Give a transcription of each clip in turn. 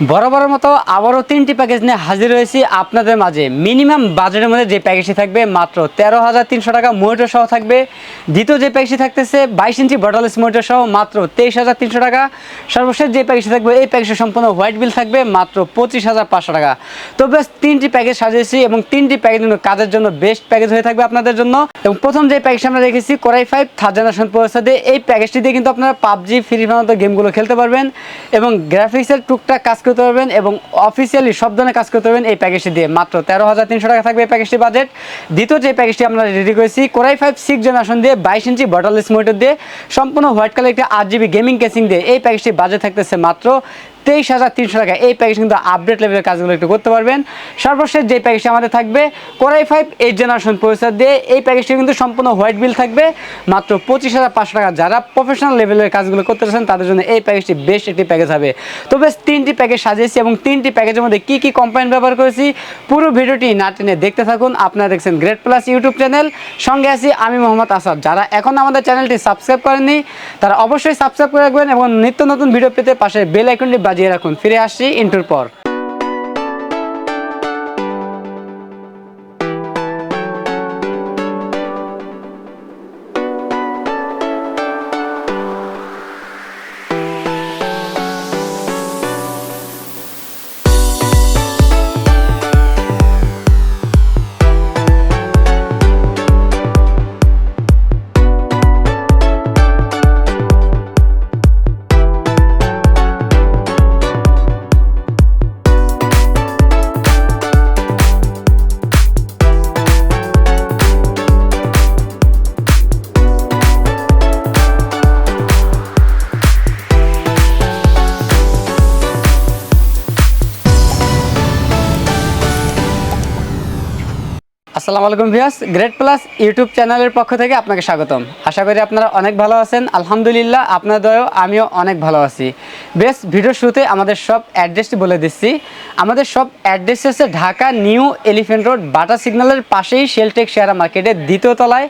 বরাবরের মতো আবারও তিনটি প্যাকেজ নিয়ে হাজির হয়েছি আপনাদের মাঝে। মিনিমাম বাজেটের মধ্যে যে প্যাকেজটি থাকবে, মাত্র তেরো হাজার তিনশো টাকা মনিটর সহ থাকবে। দ্বিতীয় যে প্যাকেজটি থাকতেছে, বাইশ ইঞ্চি বটলেস মনিটর সহ মাত্র তেইশ হাজার তিনশো টাকা। সর্বশেষ যে প্যাকেজটি থাকবে, এই প্যাকেজটি সম্পূর্ণ হোয়াইট বিল থাকবে, মাত্র পঁচিশ হাজার পাঁচশো টাকা। তো বেশ তিনটি প্যাকেজ সাজিয়েছি এবং তিনটি প্যাকেজ কাজের জন্য বেস্ট প্যাকেজ হয়ে থাকবে আপনাদের জন্য। এবং প্রথম যে প্যাকেজটি আমরা রেখেছি core i five third generation processor দিয়ে, এই প্যাকেজটি দিয়ে কিন্তু আপনারা পাবজি ফ্রি ফায়ার মতো গেমগুলো খেলতে পারবেন। এবং গ্রাফিক্সের টুকটাক কাজ করতে পারবেন এবং অফিসিয়ালি সব ধরনের কাজ করতে পারবেন এই প্যাকেজটি দিয়ে। মাত্র তেরো হাজার তিনশো টাকা থাকবে এই প্যাকেজটি বাজেট দ্বিতীয় যে প্যাকেজটি আমরা রেডি করেছি কোরাই ফাইভ সিক্স জেনারেশন দিয়ে বাইশ ইঞ্চি বটল মোটর দিয়ে, সম্পূর্ণ হোয়াইট কালার একটি আট জিবি গেমিং কেসিং দিয়ে এই প্যাকেজটি বাজেট থাকতেছে মাত্র তেইশ হাজার তিনশো টাকা। এই প্যাকেজ কিন্তু আপডেট লেভেলের কাজগুলো একটু করতে পারবেন। সর্বশেষ যে প্যাকেজটি আমাদের থাকবে core i five eight generation processor দিয়ে এই প্যাকেজটি কিন্তু সম্পূর্ণ হোয়াইট বিল থাকবে। মাত্র পঁচিশ হাজার পাঁচশো টাকা যারা প্রফেশনাল লেভেলের কাজগুলো করতে চাচ্ছেন, তাদের জন্য এই প্যাকেজটি বেস্ট একটি প্যাকেজ হবে। তো বেশ তিনটি প্যাকেজ সাজিয়েছি এবং তিনটি প্যাকেজের মধ্যে কী কী কম্পোনেন্ট ব্যবহার করেছি, পুরো ভিডিওটি না টেনে দেখতে থাকুন। আপনারা দেখছেন গ্রেট প্লাস ইউটিউব চ্যানেল সঙ্গে আছি আমি মোহাম্মদ আসাদ। যারা এখন আমাদের চ্যানেলটি সাবস্ক্রাইব করেননি, তারা অবশ্যই সাবস্ক্রাইব করে রাখবেন এবং নিত্য নতুন ভিডিও পেতে পাশে বেল আইকনটি বাজিয়ে রাখুন। ফিরে আসছি ইন্টুর পর। আসসালামু আলাইকুম ভিয়াস গ্রেট প্লাস ইউটিউব চ্যানেলের পক্ষ থেকে আপনাকে স্বাগতম। আশা করি আপনারা অনেক ভালো আছেন। আলহামদুলিল্লাহ আপনার দয়ও আমিও অনেক ভালো আছি। বেশ ভিডিও শুরুতে আমাদের সব অ্যাড্রেসটি বলে দিচ্ছি। আমাদের সব অ্যাড্রেস হচ্ছে Dhaka New Elephant Road, Bata সিগন্যালের পাশেই শেলটেক শেয়ারা মার্কেটের দ্বিতীয় তলায়।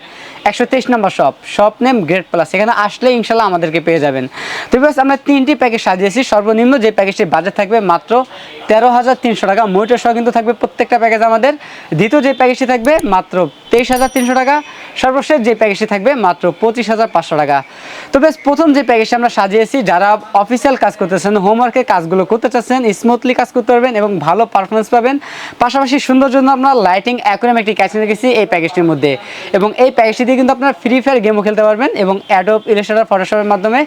একশো তেইশ নম্বর shop shop name Great Plus এখানে আসলে ইনশাল্লাহ আমাদেরকে পেয়ে যাবেন। তো বিকজ আমরা তিনটি প্যাকেজ সাজিয়েছি। সর্বনিম্ন যে প্যাকেজটি বাজেট থাকবে মাত্র তেরো হাজার তিনশো টাকা। মনিটর সহ কিন্তু থাকবে প্রত্যেকটা প্যাকেজ আমাদের। দ্বিতীয় যে প্যাকেজটি থাকবে মাত্র তেইশ হাজার তিনশো টাকা। সর্বশেষ যে প্যাকেজটি থাকবে মাত্র পঁচিশ হাজার পাঁচশো টাকা। তো বেশ, প্রথম যে প্যাকেজটি আমরা সাজিয়েছি, যারা অফিসিয়াল কাজ করতেছেন হোমওয়ার্কের কাজগুলো করতে চাচ্ছেন স্মুথলি কাজ করতে পারবেন এবং ভালো পারফরমেন্স পাবেন। পাশাপাশি সুন্দর জন্য আমরা লাইটিং অ্যাকুরাম একটি ক্যাচিং রেখেছি এই প্যাকেজটির মধ্যে। এবং এই প্যাকেজটি দিয়ে কিন্তু আপনারা ফ্রি ফায়ার গেমও খেলতে পারবেন এবং অ্যাডোব ইলেস্ট্রেটর ফটোশপের মাধ্যমে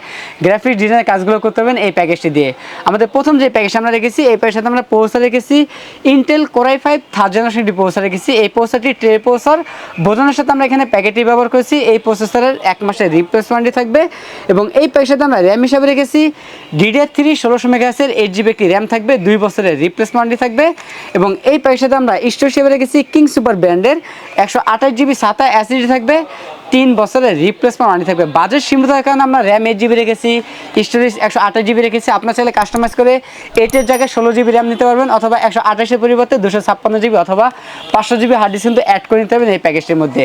গ্রাফিক ডিজাইনের কাজগুলো করতে পারবেন এই প্যাকেজটি দিয়ে। আমাদের প্রথম যে প্যাকেজটা আমরা রেখেছি, এই প্যাকেজটাতে আমরা প্রসেসর রেখেছি। Intel core i five third generation একটি প্রসেসর রেখেছি। এই প্রসেসরটি ট্রে প্রসেসর বোঝানোর সাথে আমরা এখানে প্যাকেটটি ব্যবহার করেছি। এই প্রসেসরের এক মাসের রিপ্লেস ওয়ারেন্টি থাকবে এবং এই প্যাকেজটাতে আমরা র্যাম হিসাবে রেখেছি। ডিডিআর থ্রি ষোলোশো মেগাসের এইট জিবি একটি র্যাম থাকবে, দুই বছরের রিপ্লেস ওয়ারেন্টি থাকবে এবং এই প্যাকেজটাতে আমরা স্টোর হিসেবে রেখেছি কিং সুপার ব্র্যান্ডের একশো আঠাশ জিবি সাতা অ্যাসিডি থাকবে। তিন বছরের রিপ্লেসমেন্ট ওয়ারেন্টি থাকবে। বাজেট সীমিত থাকার কারণে আমরা র্যাম এইট জিবি রেখেছি স্টোরেজ একশো আঠাশ জিবি রেখেছি। আপনার ছেলে কাস্টমাইজ করে এইটের জায়গায় ষোলো জিবি র্যাম নিতে পারবেন অথবা একশো আঠাশের পরিবর্তে দুশো ছাপ্পান্ন জিবি অথবা পাঁচশো জিবি হার্ড ডিস্ক কিন্তু অ্যাড করে নিতে পারবেন এই প্যাকেজটির মধ্যে।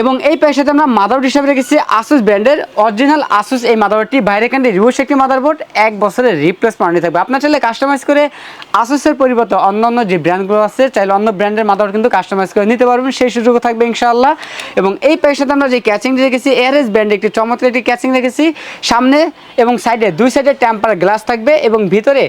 এবং এই প্যাকেজটাতে আমরা মাদারবোর্ড হিসাবে রেখেছি আসুস ব্র্যান্ডের অরিজিনাল আসুস এই মাদারবোর্ডটি। বাইরে কান্ডে রিভোস একটি মাদারবোর্ড, এক বছরের রিপ্লেসমেন্ট ওয়ারেন্টি থাকবে। আপনার চাইলে কাস্টমাইজ করে আসুসের পরিবর্তে অন্য অন্য যে ব্র্যান্ডগুলো আছে, চাইলে অন্য ব্র্যান্ডের মাদারবোর্ড কিন্তু কাস্টমাইজ করে নিতে পারবেন, সেই সুযোগও থাকবে ইনশাআল্লাহ। এবং এই প্যাকেজটাতে আমরা যে ক্যাচিংটি রেখেছি এআরএস ব্র্যান্ডে একটি চমৎকার একটি ক্যাচিং রেখেছি। সামনে এবং সাইডে দুই সাইডে টেম্পার গ্লাস থাকবে এবং ভিতরে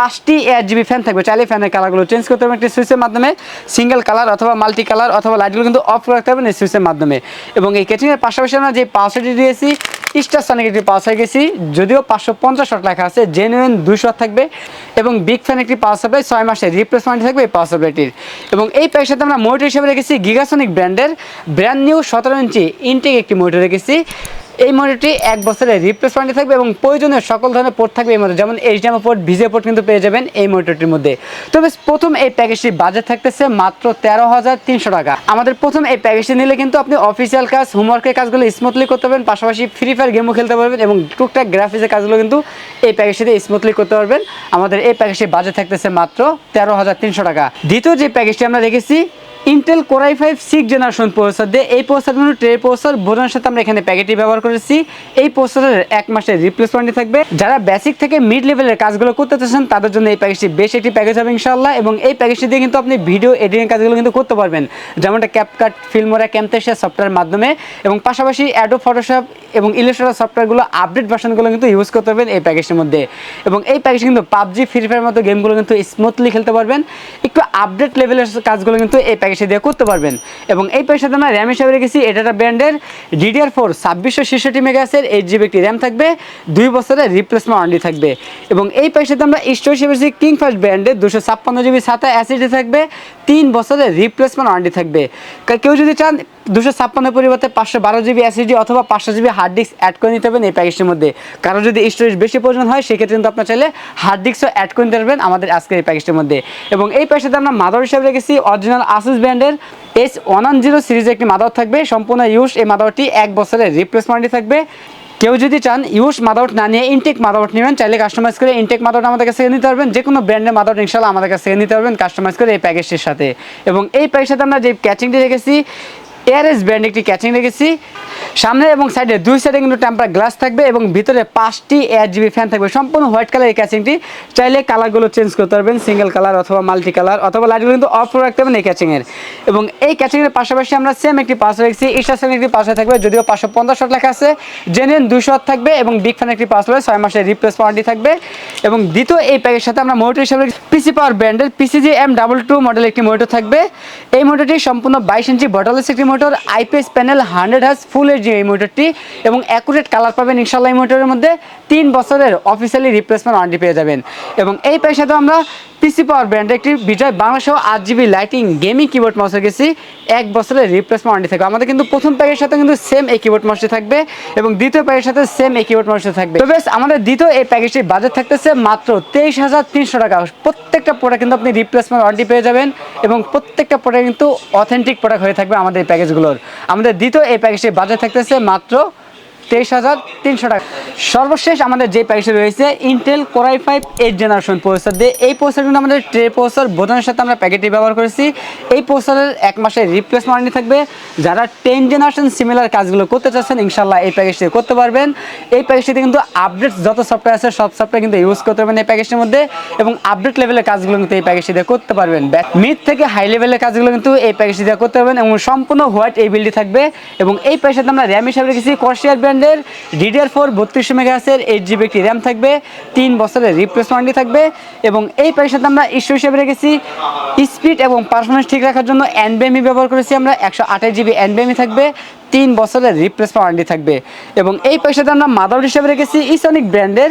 পাঁচটি এয়ার জিবি ফ্যান থাকবে। চাইলে ফ্যানের কালারগুলো চেঞ্জ করতে পারবেন। একটি সুইচের মাধ্যমে সিঙ্গেল কালার অথবা মাল্টি কালার অথবা লাইটগুলো কিন্তু অফ রাখতে পারবেন এই সুইচের মাধ্যমে। এবং এই কেচিংয়ের পাশাপাশি আমরা যে পাওয়ারটি দিয়েছি স্টার সনিক একটি পাওয়ার গেছি, যদিও পাঁচশো পঞ্চাশ শট লেখা আছে জেনুইন দুশো থাকবে। এবং বিগ ফ্যান একটি পাওয়ার সাপ্লাই ছয় মাসের রিপ্লেসমেন্ট থাকবে এই পাওয়ার সাপ্লাইটির এবং এই প্যাকের সাথে আমরা মোটর হিসেবে রেখেছি গিগাসনিক ব্র্যান্ডের ব্র্যান্ড নিউ সতেরো ইঞ্চি ইনটেক একটি মোটর রেখেছি। এই মনিটরটি এক বছরের রিপ্লেস থাকবে এবং প্রয়োজনীয় সকল ধরনের পোর্ট থাকবে এই মধ্যে যেমন এইচডিএমআই পোর্ট ভিজে পোর্ট কিন্তু পেয়ে যাবেন এই মনিটরটির মধ্যে। তবে প্রথম এই প্যাকেজটি বাজেট থাকতেছে মাত্র তেরো হাজার তিনশো টাকা। আমাদের প্রথম এই প্যাকেজটি নিলে কিন্তু আপনি অফিসিয়াল কাজ হোমওয়ার্কের কাজগুলো স্মুথলি করতে পারবেন, পাশাপাশি ফ্রি ফায়ার গেমও খেলতে পারবেন এবং টুকটাক গ্রাফিক্সের কাজগুলো কিন্তু এই প্যাকেজটিতে স্মুথলি করতে পারবেন। আমাদের এই প্যাকেজটি বাজেট থাকতেছে মাত্র তেরো হাজার তিনশো টাকা। দ্বিতীয় যে প্যাকেজটি আমরা রেখেছি Intel core i five six generation processor দিয়ে এই প্রসেসর কিন্তু ট্রে প্রসেসর বোর্ডের সাথে আমরা এখানে প্যাকেটটি ব্যবহার করেছি। এই প্রসেসরের এক মাসের রিপ্লেস ওয়ারেন্টি থাকবে। যারা বেসিক থেকে মিড লেভেলের কাজগুলো করতে চাচ্ছেন, তাদের জন্য এই প্যাকেজটি বেশ একটি প্যাকেজ হবে ইনশাল্লাহ এবং এই প্যাকেজটি দিয়ে কিন্তু আপনি ভিডিও এডিটিং কাজগুলো কিন্তু করতে পারবেন। যেমনটা ক্যাপকাট ফিল্মোরা ক্যামতেশিয়া সফটওয়্যার মাধ্যমে। এবং পাশাপাশি অ্যাডো ফটোশপ এবং ইলিস্ট্রেটর সফটওয়্যারগুলো আপডেট ভার্সনগুলো কিন্তু ইউজ করতে পারবেন এই প্যাকেজটির মধ্যে। এবং এই প্যাকেজ কিন্তু পাবজি ফ্রি ফায়ার মতো গেমগুলো কিন্তু স্মুথলি খেলতে পারবেন। একটু আপডেট লেভেলের কাজগুলো কিন্তু এই প্যাকেজটি দিয়ে করতে পারবেন। এবং এই পয়সাতে আমরা র্যাম হিসাবে রেখেছি, এটা একটা ব্র্যান্ডের ডিডিআর ফোর ছাব্বিশশো ছেষট্টি মেগাসের এইট জিবি একটি র্যাম থাকবে, দুই বছরের রিপ্লেসমেন্ট ওয়ারেন্টি থাকবে। এবং এই পয়সাতে আমরা স্টোর হিসেবে রেখেছি কিং ফার্স্ট ব্র্যান্ডের দুশো ছাপ্পান্ন জিবি সাতা অ্যাসিডি থাকবে, তিন বছরের রিপ্লেসমেন্ট ওয়ারেন্টি থাকবে। কেউ যদি চান দুশো ছাপ্পান্নের পরিবর্তে পাঁচশো বারো জিবি এসএসডি অথবা পাঁচশো জিবি হার্ড ডিস্ক অ্যাড করে নিতে পারবেন এই প্যাকেজটির মধ্যে। কারও যদি স্টোরেজ বেশি প্রয়োজন হয়, সেক্ষেত্রে কিন্তু আপনার চাইলে হার্ড ডিস্কও অ্যাড করে নিতে পারবেন আমাদের আজকের এই প্যাকেজটির মধ্যে। এবং এই প্যাকেজটাতে আমরা মাদার হিসাবে রেখেছি অরিজিনাল আসুস ব্র্যান্ডের এস ওয়ান জিরো সিরিজের একটি মাদার থাকবে। সম্পূর্ণ ইউজ এই মাদারটি এক বছরের রিপ্লেসমেন্টই থাকবে। কেউ যদি চান ইউস মাদাউট না নিয়ে ইনটেক মাদাউট নেবেন, চাইলে কাস্টমাইজ করে ইনটেক মাদাউট আমাদের কাছে নিতে পারবেন। যে কোনো ব্র্যান্ডের মাদাউট ইনশাল্লাহ আমাদের কাছে নিতে পারবেন কাস্টমাইজ করে এই প্যাকেজটির সাথে। এবং এই প্যাকেজের সাথে আমরা যে ক্যাচিংটি রেখেছি এআরএস ব্র্যান্ড একটি ক্যাচিং রেখেছি। সামনে এবং সাইডে দুই সাইডে কিন্তু টেম্পার গ্লাস থাকবে এবং ভিতরে পাঁচটি এয়ার জিবি ফ্যান থাকবে। সম্পূর্ণ হোয়াইট কালার এই ক্যাচিংটি চাইলে কালারগুলো চেঞ্জ করতে পারবেন সিঙ্গেল কালার অথবা মাল্টি কালার অথবা লাইটগুলো কিন্তু অফ রাখতে পারবেন এই ক্যাচিংয়ের এবং এই ক্যাচিংয়ের পাশাপাশি আমরা সেম একটি পাসওয়ার্ড রেখেছি ইস্টার একটি পাসওয়ার্ড থাকবে, যদিও পাঁচশো পঞ্চাশ শট লেখা আছে। জেনুইন দুশো থাকবে এবং বিগ ফ্যান একটি পাসওয়ার্ড ছয় মাসের রিপ্লেস ওয়ারেন্টি থাকবে। এবং দ্বিতীয় এই প্যাকের সাথে আমরা মোটর হিসাবে পিসি পাওয়ার ব্র্যান্ডের PCG M double two model একটি মোটর থাকবে। এই মোটরটি সম্পূর্ণ বাইশ ইঞ্চি বটলেস একটি মোটর আইপিএস প্যানেল হান্ড্রেড হাজ ফুল এইচডি এই মোটরটি এবং অ্যাকুরেট কালার পাবেন ইনশাল্লাহ এই মোটরের মধ্যে তিন বছরের অফিসিয়ালি রিপ্লেসমেন্ট ওয়ারেন্টি পেয়ে যাবেন। এবং এই প্যাকের সাথে আমরা পিসি পাওয়ার ব্র্যান্ডের একটি বিজয় বাংলা সহ আট GB lighting gaming keyboard mouse গেছি। এক বছরের রিপ্লেসমেন্ট ওয়ারেন্টি থাকবে। আমাদের কিন্তু প্রথম প্যাকের সাথে কিন্তু সেম এই কিবোর্ড মাউসটি থাকবে এবং দ্বিতীয় প্যাকের সাথে সেম এই কিবোর্ড মাউসটি থাকবে। তো বেশ, আমাদের দ্বিতীয় এই প্যাকেজটির বাজেট থাকতেছে মাত্র তেইশ হাজার তিনশো টাকা। প্রত্যেকটা প্রোডাক্ট কিন্তু আপনি রিপ্লেসমেন্ট ওয়ারেন্টি পেয়ে যাবেন এবং প্রত্যেকটা প্রোডাক্ট কিন্তু অথেন্টিক প্রোডাক্ট হয়ে থাকবে আমাদের এই প্যাকেজগুলোর আমাদের দ্বিতীয় এই প্যাকেজটি বাজার থাকতেছে মাত্র তেইশ হাজার তিনশো টাকা। সর্বশেষ আমাদের যে প্যাকেজটি রয়েছে Intel core i five eight generation processor দিয়ে এই প্রসেসর কিন্তু আমাদের ট্রে প্রসেসর বোধনের সাথে আমরা প্যাকেটটি ব্যবহার করেছি। এই প্রসেসরের এক মাসের রিপ্লেস ওয়ারেন্টি থাকবে। যারা টেন জেনারেশন সিমিলার কাজগুলো করতে চাচ্ছেন ইনশাল্লাহ এই প্যাকেজটি করতে পারবেন। এই প্যাকেজটিতে কিন্তু আপডেট যত সফটওয়্যার আছে, সব সফটওয়্যার কিন্তু ইউজ করতে পারবেন এই প্যাকেজটির মধ্যে এবং আপডেট লেভেলের কাজগুলো কিন্তু এই প্যাকেজটি দিয়ে করতে পারবেন। মিড থেকে হাই লেভেলের কাজগুলো কিন্তু এই প্যাকেজটি দিয়ে করতে পারবেন এবং সম্পূর্ণ হোয়াইট এই বিলটি থাকবে। এবং এই প্যাকেজটাতে আমরা র্যাম হিসাবে রেখেছি কর্সিয়ার ব্র্যান্ডের ডিডিআর ফোর বত্রিশশো মেগাহাসের এইট জিবি একটি র্যাম থাকবে, তিন বছরের রিপ্লেস ওয়ারেন্টি থাকবে এবং এই প্যাকেজটাতে আমরা ইস্যু হিসেবে রেখেছি। স্পিড এবং পারফরমেন্স ঠিক রাখার জন্য এনবিএমই ব্যবহার করেছি আমরা, একশো আঠাশ জিবি এনবিএমই থাকবে। তিন বছরের রিপ্লেস ওয়ারেন্টি থাকবে। এবং এই পয়সাতে আমরা মাদার হিসেবে রেখেছি ইসনিক ব্র্যান্ডের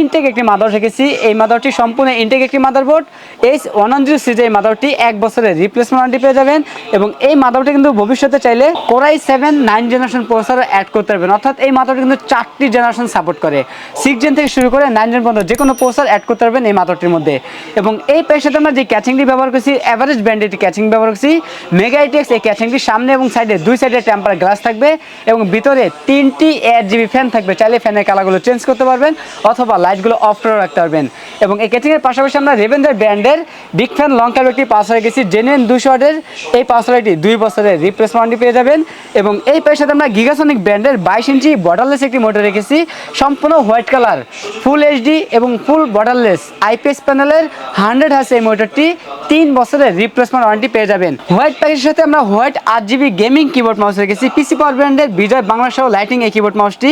ইনটেক একটি মাদার রেখেছি। এই মাদারটি সম্পূর্ণ ইনটেক একটি মাদারবোর্ড এইচ ওয়ান জিরো সিজে এই মাদারটি এক বছরের রিপ্লেসমেন্ট ওয়ারেন্টি পেয়ে যাবেন। এবং এই মাদারটি কিন্তু ভবিষ্যতে চাইলে core i seven nine generation processor add করতে পারবেন। অর্থাৎ এই মাদারটি কিন্তু চারটি জেনারেশন সাপোর্ট করে। সিক্স জেন থেকে শুরু করে নাইন জেন পর্যন্ত যে কোনো প্রসেসর অ্যাড করতে পারবেন এই মাদারটির মধ্যে। এবং এই পয়সাতে আমরা যে ক্যাচিংটি ব্যবহার করছি অ্যাভারেজ ব্র্যান্ডের ক্যাচিং ব্যবহার করছি মেগা আইটেক্স এই ক্যাচিংটির সামনে এবং সাইডে দুই সাইডে টেম্পার গ্লাস থাকবে এবং ভিতরে তিনটি এইট জিবি ফ্যান থাকবে। চাইলে ফ্যানের কালারগুলো চেঞ্জ করতে পারবেন অথবা লাইটগুলো অফ করে রাখতে পারবেন। এবং এই ক্যাচিংয়ের পাশাপাশি আমরা রেভেন্ডার ব্র্যান্ডের বিগ ফ্যান লং কার্ভ একটি পাস হয়ে গেছি জেনুইন দুশো ওয়াটের এই পাস ওয়ারটি দুই বছরের রিপ্লেস ওয়ারেন্টি পেয়ে যাবেন। এবং এই পয়সাতে আমরা গিগাসনিক ব্র্যান্ডের বাইশ ইঞ্চি বর্ডারলেস একটি মোটর রেখেছি। সম্পূর্ণ হোয়াইট কালার ফুল এইচডি এবং ফুল বর্ডারলেস আইপিএস প্যানেলের হান্ড্রেড হাস এই মোটরটি তিন বছরের রিপ্লেসমেন্ট ওয়ারেন্টি পেয়ে যাবেন। হোয়াইট প্যাকেজের সাথে আমরা হোয়াইট আট জিবি গেমিং কিবোর্ড মাউস রেখেছি পিসি পাওয়ার ব্র্যান্ডের বিজয় বাংলা সহ লাইটিং এই কিবোর্ড মাউসটি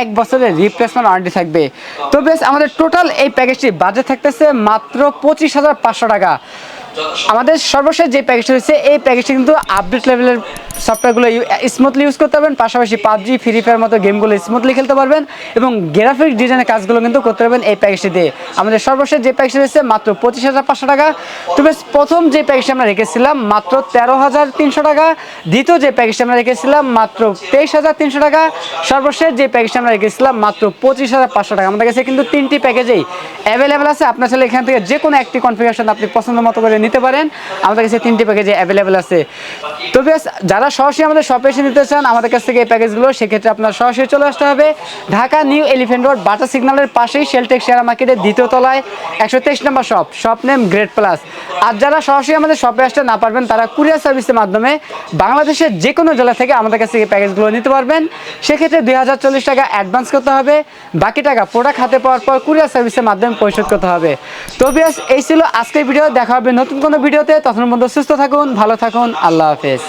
এক বছরের রিপ্লেসমেন্ট ওয়ারেন্টি থাকবে। তো বেশ, আমাদের টোটাল এই প্যাকেজটি বাজেট থাকতেছে মাত্র পঁচিশ হাজার পাঁচশো টাকা। আমাদের সর্বশেষ যে প্যাকেজটি রয়েছে, এই প্যাকেজটি কিন্তু আপডেট লেভেলের সফটওয়্যারগুলো স্মুথলি ইউজ করতে পারবেন, পাশাপাশি পাবজি ফ্রি ফায়ার মতো গেমগুলো স্মুথলি খেলতে পারবেন এবং গ্রাফিক ডিজাইনের কাজগুলো কিন্তু করতে পারবেন এই প্যাকেজটি দিয়ে। আমাদের সর্বশেষ যে প্যাকেজটা রয়েছে, মাত্র পঁচিশ হাজার পাঁচশো টাকা। তো বেশ, প্রথম যে প্যাকেজটা আমরা রেখেছিলাম, মাত্র তেরো হাজার তিনশো টাকা। দ্বিতীয় যে প্যাকেজটা আমরা রেখেছিলাম, মাত্র তেইশ হাজার তিনশো টাকা। সর্বশেষ যে প্যাকেজটা আমরা রেখেছিলাম, মাত্র পঁচিশ হাজার পাঁচশো টাকা। আমাদের কাছে কিন্তু তিনটি প্যাকেজেই অ্যাভেলেবেল আছে। আপনার ছেলে এখান থেকে যে কোনো একটি কনফিগারেশন আপনি পছন্দ মতো করে নিতে পারেন। আমাদের কাছে তিনটি প্যাকেজে অ্যাভেলেবেল আছে। তো বেশ, যারা যারা সরাসরি আমাদের শপে এসে নিতে চান, আমাদের কাছ থেকে এই প্যাকেজগুলো, সেক্ষেত্রে আপনার সরাসরি চলে আসতে হবে Dhaka New Elephant Road, Bata সিগন্যালের পাশেই শেলটেক শেয়ার মার্কেটের দ্বিতীয় তলায়, একশো তেইশ নম্বর shop shop name Great Plus আর যারা সরাসরি আমাদের শপে আসতে না পারবেন, তারা কুরিয়ার সার্ভিসের মাধ্যমে বাংলাদেশের যে কোনো জেলা থেকে আমাদের কাছ থেকে প্যাকেজগুলো নিতে পারবেন। সেক্ষেত্রে দুই হাজার চল্লিশ টাকা অ্যাডভান্স করতে হবে। বাকি টাকা প্রোডাক্ট হাতে পাওয়ার পর কুরিয়ার সার্ভিসের মাধ্যমে পরিশোধ করতে হবে। তো বিয়াস, এই ছিল আজকের ভিডিও দেখা হবে নতুন কোনো ভিডিওতে তখন মধ্যে সুস্থ থাকুন, ভালো থাকুন। আল্লাহ হাফেজ।